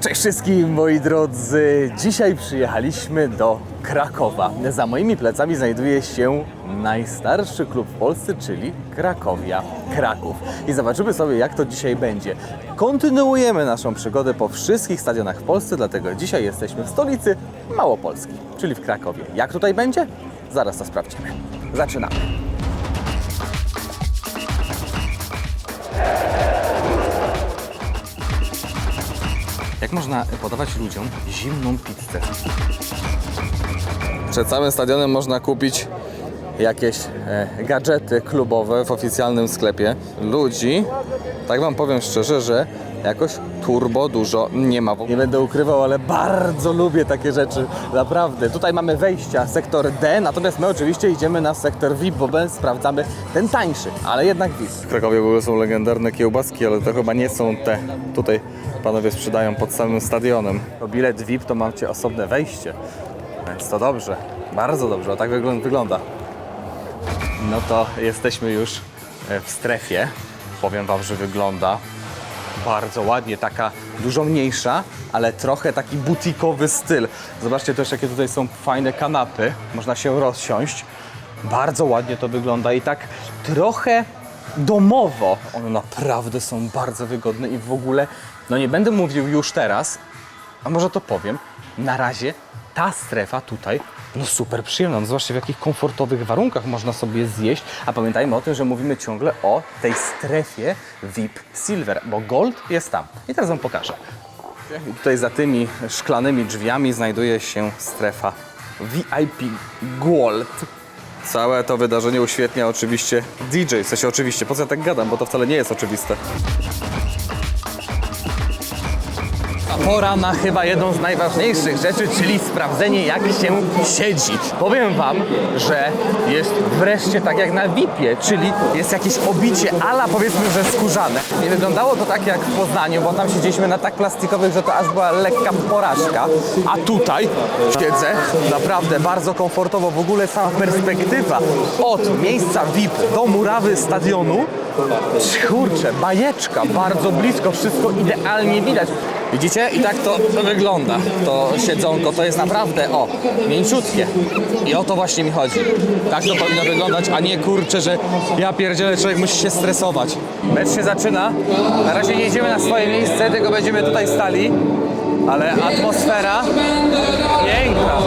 Cześć wszystkim moi drodzy! Dzisiaj przyjechaliśmy do Krakowa. Za moimi plecami znajduje się najstarszy klub w Polsce, czyli Krakowia Kraków. I zobaczymy sobie jak to dzisiaj będzie. Kontynuujemy naszą przygodę po wszystkich stadionach w Polsce, dlatego dzisiaj jesteśmy w stolicy Małopolski, czyli w Krakowie. Jak tutaj będzie? Zaraz to sprawdzimy. Zaczynamy. Jak można podawać ludziom zimną pizzę? Przed całym stadionem można kupić jakieś e, gadżety klubowe w oficjalnym sklepie. Ludzi, tak wam powiem szczerze, że jakoś turbo dużo nie ma. Nie będę ukrywał, ale bardzo lubię takie rzeczy, naprawdę. Tutaj mamy wejścia, sektor D, natomiast my oczywiście idziemy na sektor VIP, bo my sprawdzamy ten tańszy, ale jednak VIP. W Krakowie w ogóle są legendarne kiełbaski, ale to chyba nie są te. Tutaj panowie sprzedają pod samym stadionem. O bilet VIP to macie osobne wejście, więc to dobrze, bardzo dobrze, o tak wyglą- wygląda. No to jesteśmy już e, w strefie. Powiem Wam, że wygląda bardzo ładnie, taka dużo mniejsza, ale trochę taki butikowy styl. Zobaczcie też, jakie tutaj są fajne kanapy. Można się rozsiąść. Bardzo ładnie to wygląda i tak trochę domowo. One naprawdę są bardzo wygodne i w ogóle, no nie będę mówił już teraz, a może to powiem, na razie ta strefa tutaj, no super przyjemna. No Zobaczcie w jakich komfortowych warunkach można sobie zjeść, a pamiętajmy o tym, że mówimy ciągle o tej strefie VIP Silver, bo Gold jest tam. I teraz Wam pokażę. I tutaj za tymi szklanymi drzwiami znajduje się strefa VIP Gold. Całe to wydarzenie uświetnia oczywiście DJ, w sensie oczywiście, po co ja tak gadam, bo to wcale nie jest oczywiste. Pora na chyba jedną z najważniejszych rzeczy, czyli sprawdzenie jak się siedzi. Powiem Wam, że jest wreszcie tak jak na VIP-ie, czyli jest jakieś obicie ala powiedzmy, że skórzane. Nie wyglądało to tak jak w Poznaniu, bo tam siedzieliśmy na tak plastikowych, że to aż była lekka porażka. A tutaj siedzę naprawdę bardzo komfortowo. W ogóle sama perspektywa od miejsca VIP do murawy stadionu Kurczę, bajeczka, bardzo blisko, wszystko idealnie widać. Widzicie? I tak to wygląda. To siedzonko to jest naprawdę, o, mięciutkie. I o to właśnie mi chodzi. Tak to powinno wyglądać, a nie kurczę, że ja pierdzielę, człowiek musi się stresować. Mecz się zaczyna. Na razie nie idziemy na swoje miejsce, tylko będziemy tutaj stali. Ale atmosfera piękna.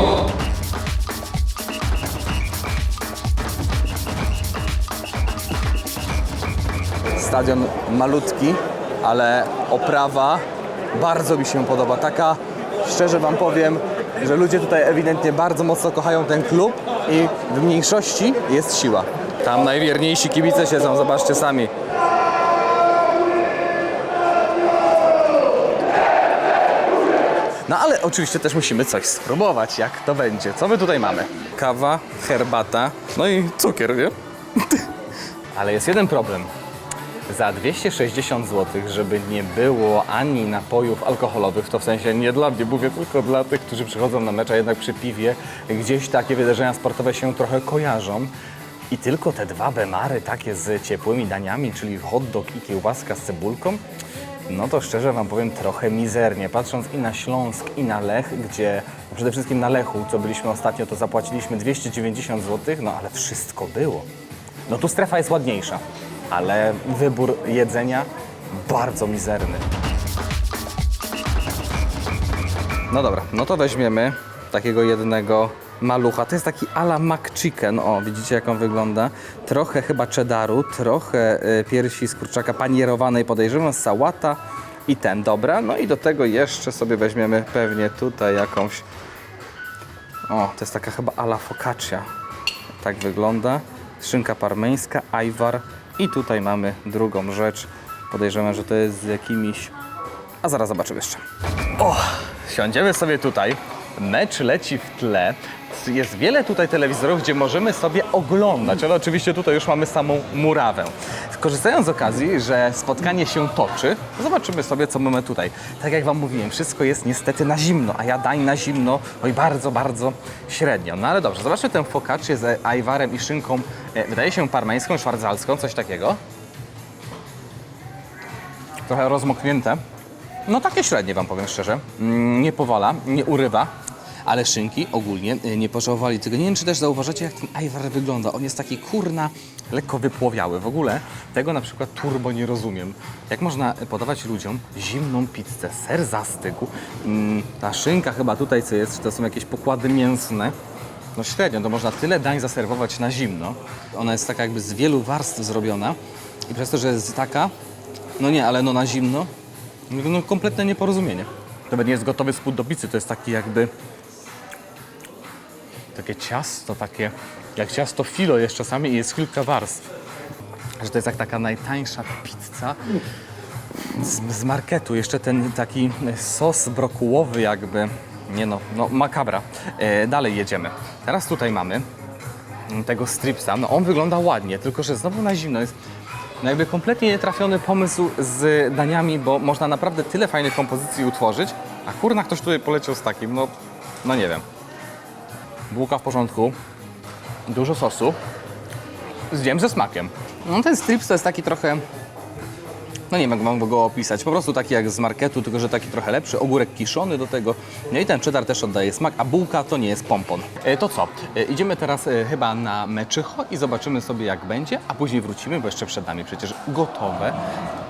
Stadion malutki, ale oprawa bardzo mi się podoba. Taka, szczerze Wam powiem, że ludzie tutaj ewidentnie bardzo mocno kochają ten klub i w mniejszości jest siła. Tam najwierniejsi kibice siedzą, zobaczcie sami. No ale oczywiście też musimy coś spróbować, jak to będzie. Co my tutaj mamy? Kawa, herbata, no i cukier, nie? Ale jest jeden problem. Za 260 zł, żeby nie było ani napojów alkoholowych, to w sensie nie dla mnie, mówię tylko dla tych, którzy przychodzą na mecz, a jednak przy piwie gdzieś takie wydarzenia sportowe się trochę kojarzą. I tylko te dwa bemary takie z ciepłymi daniami, czyli hot dog i kiełbaska z cebulką, no to szczerze Wam powiem trochę mizernie. Patrząc i na Śląsk, i na Lech, gdzie przede wszystkim na Lechu, co byliśmy ostatnio, to zapłaciliśmy 290 zł, no ale wszystko było. No tu strefa jest ładniejsza, ale wybór jedzenia bardzo mizerny. No dobra, no to weźmiemy takiego jednego malucha. To jest taki ala McChicken. O, widzicie jak on wygląda? Trochę chyba cheddaru, trochę y, piersi z kurczaka panierowanej, podejrzewam, sałata i ten. Dobra, no i do tego jeszcze sobie weźmiemy pewnie tutaj jakąś... O, to jest taka chyba ala focaccia. Tak wygląda. Szynka parmeńska, ajwar i tutaj mamy drugą rzecz. Podejrzewam, że to jest z jakimiś... A zaraz zobaczymy jeszcze. O, siądziemy sobie tutaj. Mecz leci w tle. Jest wiele tutaj telewizorów, gdzie możemy sobie oglądać, ale oczywiście tutaj już mamy samą murawę. Korzystając z okazji, że spotkanie się toczy, zobaczymy sobie, co mamy tutaj. Tak jak Wam mówiłem, wszystko jest niestety na zimno, a ja dań na zimno, oj bardzo, bardzo średnio. No ale dobrze, zobaczmy tę focaccię z ajwarem i szynką, e, wydaje się parmeńską, szwardzalską, coś takiego. Trochę rozmoknięte. No takie średnie wam powiem szczerze. Mm, Nie powala, nie urywa, ale szynki ogólnie y, nie pożałowali tego. Nie wiem, czy też zauważacie, jak ten ajwar wygląda. On jest taki kurna, lekko wypłowiały. W ogóle tego na przykład turbo nie rozumiem. Jak można podawać ludziom zimną pizzę, ser zastygł, mm, ta szynka chyba tutaj co jest, czy to są jakieś pokłady mięsne. No średnio, to można tyle dań zaserwować na zimno. Ona jest taka jakby z wielu warstw zrobiona i przez to, że jest taka, no nie, ale no na zimno, no kompletne nieporozumienie. To nie jest gotowy spód do pizzy, to jest taki jakby takie ciasto, takie jak ciasto filo jest czasami i jest kilka warstw. Że to jest jak taka najtańsza pizza z, z marketu. Jeszcze ten taki sos brokułowy jakby. Nie no, no makabra. E, dalej jedziemy. Teraz tutaj mamy tego stripsa. No on wygląda ładnie, tylko że znowu na zimno jest no jakby kompletnie nietrafiony pomysł z daniami, bo można naprawdę tyle fajnych kompozycji utworzyć, a kurna ktoś tutaj poleciał z takim, no, no nie wiem. Bułka w porządku, dużo sosu, zjem ze smakiem. No ten strips to jest taki trochę, no nie wiem jak mam go opisać, po prostu taki jak z marketu, tylko że taki trochę lepszy, ogórek kiszony do tego, no i ten cheddar też oddaje smak, a bułka to nie jest pompon. E, to co, e, idziemy teraz e, chyba na meczycho i zobaczymy sobie jak będzie, a później wrócimy, bo jeszcze przed nami przecież gotowe,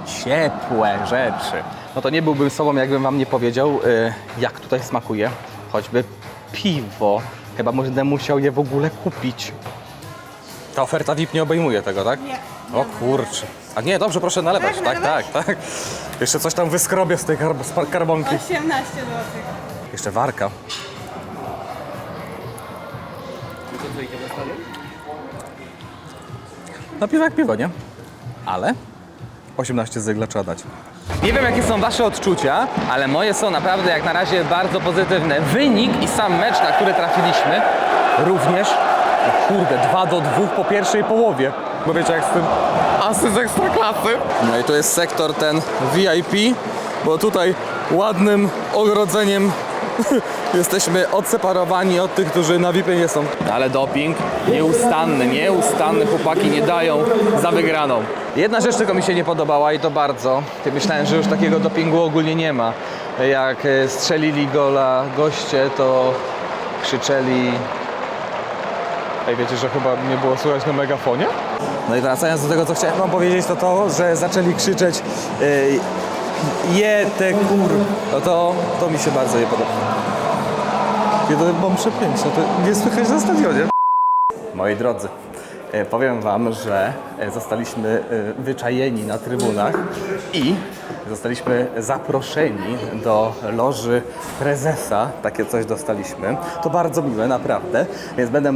ciepłe rzeczy. No to nie byłbym sobą, jakbym wam nie powiedział, e, jak tutaj smakuje, choćby piwo. Chyba będę musiał je w ogóle kupić. Ta oferta VIP nie obejmuje tego, tak? Nie. O kurczę. A nie, dobrze, proszę nalewać. Tak, Tak, tak, tak. Jeszcze coś tam wyskrobię z tej karb- z karbonki. 18 zł. Jeszcze warka. No piwo jak piwo, nie? Ale 18 zygla trzeba dać. Nie wiem jakie są wasze odczucia, ale moje są naprawdę jak na razie bardzo pozytywne. Wynik i sam mecz, na który trafiliśmy, również, no kurde, 2 do 2 po pierwszej połowie. Bo wiecie jak z tym asy z ekstraklasy. No i to jest sektor ten VIP, bo tutaj ładnym ogrodzeniem jesteśmy odseparowani od tych, którzy na VIP nie są. Ale doping nieustanny, nieustanny, chłopaki nie dają za wygraną. Jedna rzecz tylko mi się nie podobała i to bardzo. Myślałem, że już takiego dopingu ogólnie nie ma. Jak e, strzelili gola goście, to krzyczeli Ej, wiecie, że chyba nie było słychać na megafonie? No i wracając do tego, co chciałem wam powiedzieć, to to, że zaczęli krzyczeć yy, je te kur... No to, to mi się bardzo nie podoba. Kiedy mam przepiękne, to nie słychać na stadionie. Moi drodzy, e, powiem Wam, że e, zostaliśmy e, wyczajeni na trybunach i zostaliśmy zaproszeni do loży prezesa. Takie coś dostaliśmy. To bardzo miłe, naprawdę. Więc będę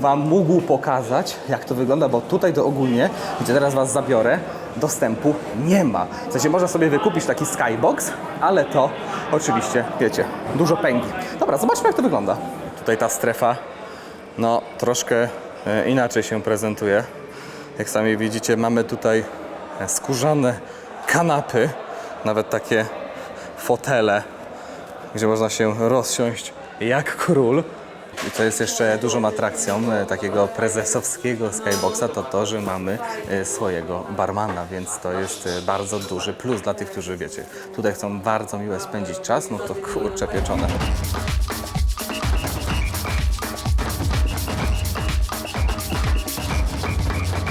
wam, mógł pokazać, jak to wygląda, bo tutaj to ogólnie, gdzie teraz Was zabiorę, dostępu nie ma. W sensie można sobie wykupić taki skybox, ale to oczywiście, wiecie, dużo pęgi. Dobra, zobaczmy jak to wygląda. Tutaj ta strefa no, troszkę e, inaczej się prezentuje. Jak sami widzicie, mamy tutaj e, skórzane kanapy, nawet takie fotele, gdzie można się rozsiąść jak król. I co jest jeszcze dużą atrakcją e, takiego prezesowskiego skyboxa, to to, że mamy e, swojego barmana, więc to jest e, bardzo duży plus dla tych, którzy wiecie, tutaj chcą bardzo miłe spędzić czas, no to kurczę pieczone.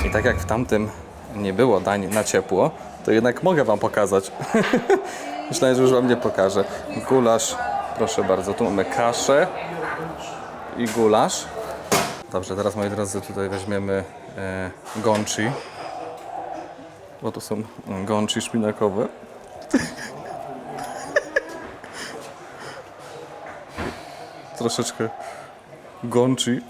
I tak jak w tamtym nie było dań na ciepło, to jednak mogę Wam pokazać. Myślałem, że już Wam nie pokażę. Gulasz, proszę bardzo, tu mamy kaszę i gulasz. Dobrze, teraz moi drodzy, tutaj weźmiemy e, gonchi, bo to są gonchi szpinakowe. Troszeczkę gonchi.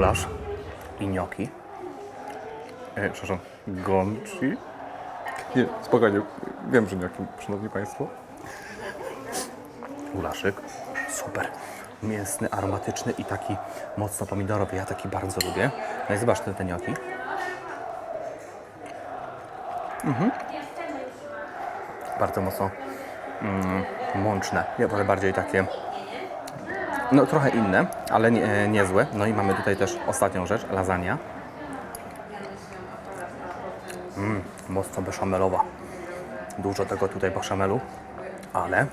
Gulasz i gnocchi. E, przepraszam, gonchi. Nie, spokojnie, wiem, że gnocchi, szanowni państwo. Gulaszyk, super. Mięsny, aromatyczny i taki mocno pomidorowy. Ja taki bardzo lubię. No i zobacz te, te gnocchi. Mhm. Bardzo mocno mm, mączne. Ja wolę bardziej takie no trochę inne, ale nie, e, niezłe. No i mamy tutaj też ostatnią rzecz, lasagna. Mm, mocno beszamelowa. Dużo tego tutaj beszamelu, ale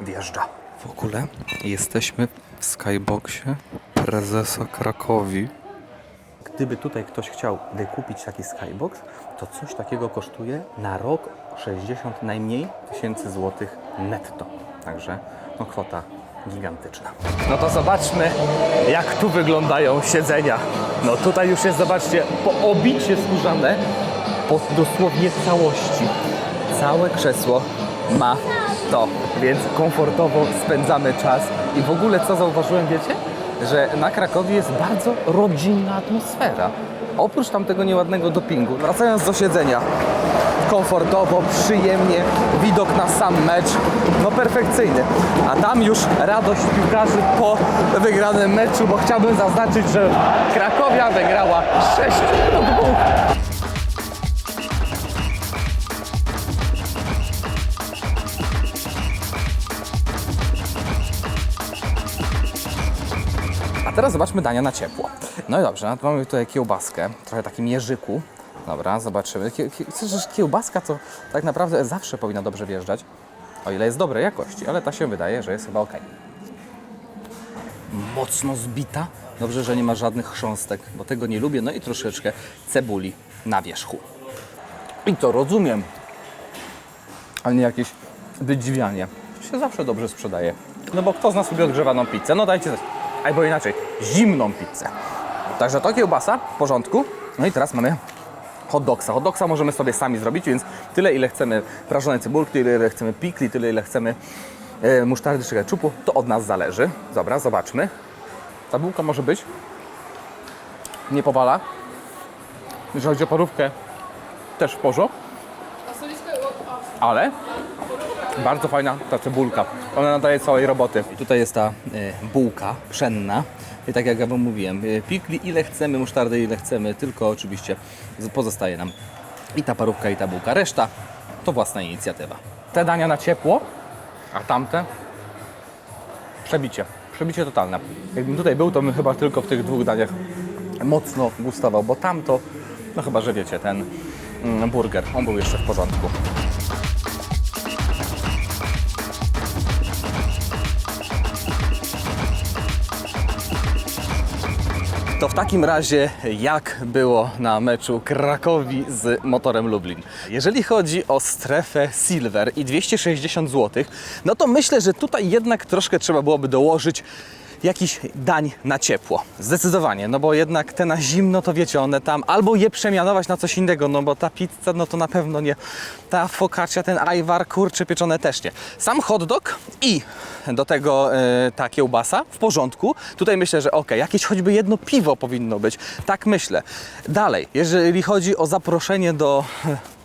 wjeżdża. W ogóle jesteśmy w skyboxie prezesa Krakowi. Gdyby tutaj ktoś chciał wykupić taki skybox, to coś takiego kosztuje na rok 60 najmniej tysięcy złotych netto. Także no kwota gigantyczna. No to zobaczmy, jak tu wyglądają siedzenia. No tutaj już jest, zobaczcie, po obicie skórzane po dosłownie całości. Całe krzesło ma to, więc komfortowo spędzamy czas. I w ogóle co zauważyłem, wiecie? Że na Krakowie jest bardzo rodzinna atmosfera. Oprócz tamtego nieładnego dopingu. Wracając do siedzenia. Komfortowo, przyjemnie, widok na sam mecz, no perfekcyjny. A tam już radość piłkarzy po wygranym meczu, bo chciałbym zaznaczyć, że Krakowia wygrała 6 do 2. A teraz zobaczmy dania na ciepło. No i dobrze, no mamy tutaj kiełbaskę, trochę takim jeżyku. Dobra, zobaczymy. Przecież kiełbaska to tak naprawdę zawsze powinna dobrze wjeżdżać, o ile jest dobrej jakości, ale ta się wydaje, że jest chyba ok. Mocno zbita. Dobrze, że nie ma żadnych chrząstek, bo tego nie lubię. No i troszeczkę cebuli na wierzchu. I to rozumiem, ale nie jakieś wydziwianie. To się zawsze dobrze sprzedaje. No bo kto z nas lubi odgrzewaną pizzę? No dajcie coś. Albo inaczej, zimną pizzę. Także to kiełbasa, w porządku. No i teraz mamy hot dogsa. Hot dogsa możemy sobie sami zrobić, więc tyle ile chcemy prażonej cebulki, tyle ile chcemy pikli, tyle ile chcemy e, musztardy czy ketchupu, to od nas zależy. Dobra, zobaczmy. Ta bułka może być. Nie powala. Jeżeli chodzi o parówkę, też w porządku. Ale bardzo fajna ta cebulka. Ona nadaje całej roboty. I tutaj jest ta e, bułka pszenna. I tak jak ja Wam mówiłem, e, pikli ile chcemy, musztardy ile chcemy, tylko oczywiście pozostaje nam i ta parówka, i ta bułka. Reszta to własna inicjatywa. Te dania na ciepło, a tamte przebicie. Przebicie totalne. Jakbym tutaj był, to bym chyba tylko w tych dwóch daniach mocno gustował, bo tamto, no chyba, że wiecie, ten mm, burger, on był jeszcze w porządku. To w takim razie jak było na meczu Krakowi z Motorem Lublin? Jeżeli chodzi o strefę Silver i 260 zł, no to myślę, że tutaj jednak troszkę trzeba byłoby dołożyć jakiś dań na ciepło. Zdecydowanie, no bo jednak te na zimno to wiecie, one tam albo je przemianować na coś innego, no bo ta pizza no to na pewno nie. Ta focaccia, ten ajwar, kurcze pieczone też nie. Sam hot dog i do tego e, ta kiełbasa w porządku. Tutaj myślę, że ok, jakieś choćby jedno piwo powinno być. Tak myślę. Dalej, jeżeli chodzi o zaproszenie do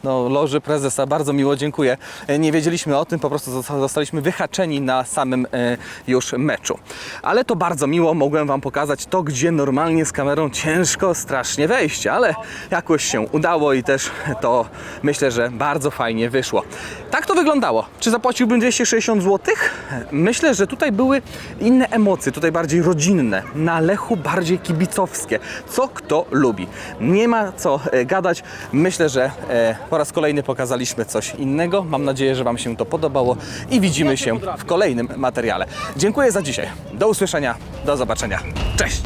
no, loży prezesa, bardzo miło dziękuję. E, Nie wiedzieliśmy o tym, po prostu zosta- zostaliśmy wyhaczeni na samym e, już meczu. Ale to bardzo miło, mogłem Wam pokazać to, gdzie normalnie z kamerą ciężko strasznie wejść, ale jakoś się udało i też to myślę, że bardzo fajnie wyszło. Tak to wyglądało. Czy zapłaciłbym 260 zł? Myślę, że tutaj były inne emocje, tutaj bardziej rodzinne, na Lechu bardziej kibicowskie. Co kto lubi. Nie ma co e, gadać. Myślę, że po raz kolejny pokazaliśmy coś innego. Mam nadzieję, że Wam się to podobało i widzimy się w kolejnym materiale. Dziękuję za dzisiaj. Do usłyszenia, do zobaczenia. Cześć!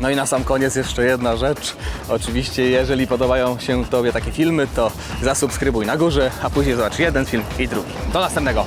No i na sam koniec jeszcze jedna rzecz. Oczywiście, jeżeli podobają się Tobie takie filmy, to zasubskrybuj na górze, a później zobacz jeden film i drugi. Do następnego.